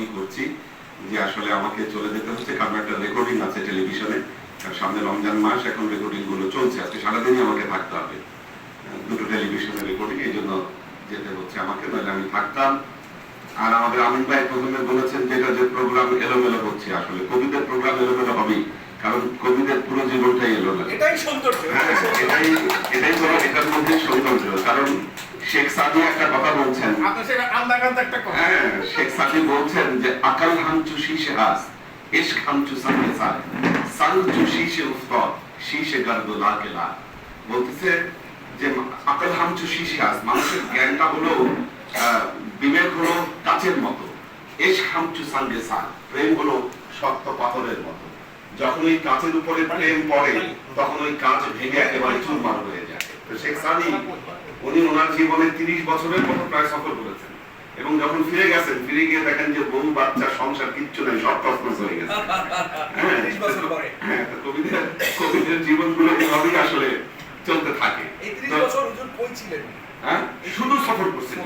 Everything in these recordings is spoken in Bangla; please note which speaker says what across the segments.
Speaker 1: ধন্যবাদই করছি যে আসলে আমাকে চলে যেতে হচ্ছে। কারণ একটা রেকর্ডিং আছে টেলিভিশনে আর সামনে রমজান মাস এখন রেকর্ডিংগুলো চলছে। আজকে সারাদিনই আমাকে থাকতে হবে। দুটো টেলিভিশনের রেকর্ডিং এই জন্য যেতে হচ্ছে আমাকে। নাহলে আমি থাকতাম। আর আমাদের আমিন ভাই প্রথমে বলেছেন যে এটা যে প্রোগ্রাম এলোমেলো হচ্ছে আসলে। কবিদের প্রোগ্রাম এলোমেলো হবেই। কারণ কবিদের পুরো জীবনটাই এলোমেলো।
Speaker 2: এটাই সৌন্দর্য।
Speaker 1: হ্যাঁ, এটাই এটাই এটার মধ্যে সৌন্দর্য। কারণ শেখ সাদি একটা কথা বলছেন। হ্যাঁ শেখ সাদি বলছেন যে আকাল হামচু শীষে হাস ইশক হামচু সঙ্গে সার। শীষে শীষে গর্দ লাকে লা বলতেছে যে আকাল হামচু শীষে হাস মানুষের জ্ঞানটা হলো বিবেক হলো কাচের মতো। ইশক হামচু সঙ্গে সার প্রেম হলো শক্ত পাথরের মতো। যখন ওই কাঁচের উপরে প্রেম পড়ে তখন ওই কাঁচ ভেঙে একেবারে চুরমার হয়ে যায়। শেখ সাদি উনি ওনার জীবনে তিরিশ বছরের মতো প্রায় সফর করেছেন। এবং যখন ফিরে গেছেন ফিরে গিয়ে দেখেন যে বউ বাচ্চা সংসার কিচ্ছু নাই সব তসমস হয়ে গেছে। হ্যাঁ, হ্যাঁ, কবিদের কবিদের জীবনগুলো এভাবেই আসলে চলতে থাকে। হ্যাঁ, শুধু সফর করছেন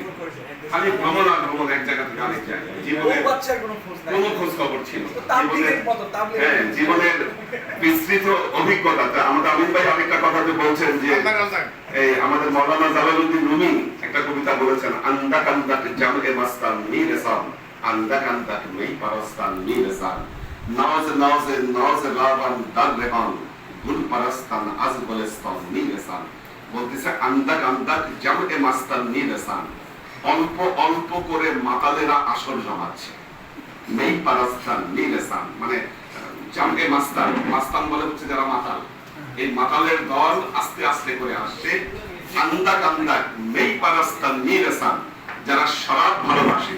Speaker 1: খালি ভ্রমণ আর ভ্রমণ এক জায়গা থেকে আরেক জায়গায়।
Speaker 2: বউ
Speaker 1: জীবনে
Speaker 2: বাচ্চার কোনো খোঁজ
Speaker 1: খবর ছিল না। জীবনের- বিস্তৃত অভিজ্ঞতা। আমাদের আমিন ভাই আরেকটা কথা যে বলছেন যে এই আমাদের মৌলানা জালালউদ্দিন রুমি একটা কবিতা বলেছেন আন্দা কান্দাক জাম মাস্তান মিরেসান আন্দা কান্দাক মেই পারস্তান মিরেসান নওয়াজ নওয়াজ নওয়াজ লাবান দার রেহান গুল পারস্তান আজ বলেস্তান মিরেসান বলতেছে আন্দাক আন্দাক জাম মাস্তান মিরেসান অল্প অল্প করে মাতালেরা আসর জমাচ্ছে মেই পারস্তান মিরেসান মানে জামে মাস্তান মাস্তান বলে হচ্ছে যারা মাতাল। এই মাতালের দল আস্তে আস্তে করে আসছে। আন্দাক আন্দাক মেই পারাস্তান নিরেসান যারা শরাব ভালোবাসে,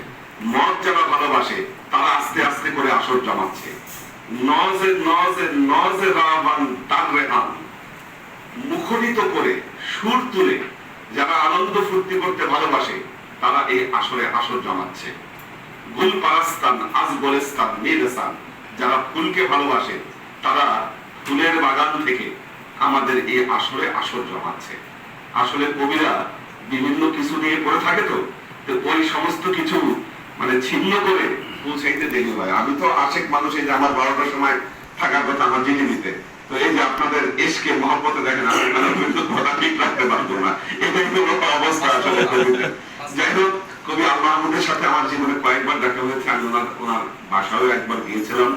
Speaker 1: মদ যারা ভালোবাসে, তারা আস্তে আস্তে করে আসর জমাচ্ছে। নজে নজে নজে রাবান তার রেহান মুখরিত করে, সুর তুলে, যারা আনন্দ ফুর্তি করতে ভালোবাসে, তারা এই আসরে আসর জমাচ্ছে। গুল পারাস্তান, আজ গোলেস্তান নিরেসান যারা ফুলকে ভালোবাসে, তারা ফুলের বাগান থেকে আমাদের এই আসরে আসর জমাচ্ছে। আসলে কবিরা বিভিন্ন কিছু নিয়ে পড়ে থাকে তো ওই সমস্ত কিছু মানে ছিন্ন করে পৌঁছাইতে দেরি হয়। আমি তো আশেক মানুষ এই যে আমার বারোটার সময় থাকার কথা আমার জিনিসতে তো এই যে আপনাদের এসকে মহাপথে দেখেন, আমি কবি আল মাহমুদের সাথে আমার জীবনে কয়েকবার দেখা হয়েছে, আমি ওনার ওনার বাসায়ও একবার গিয়েছিলাম।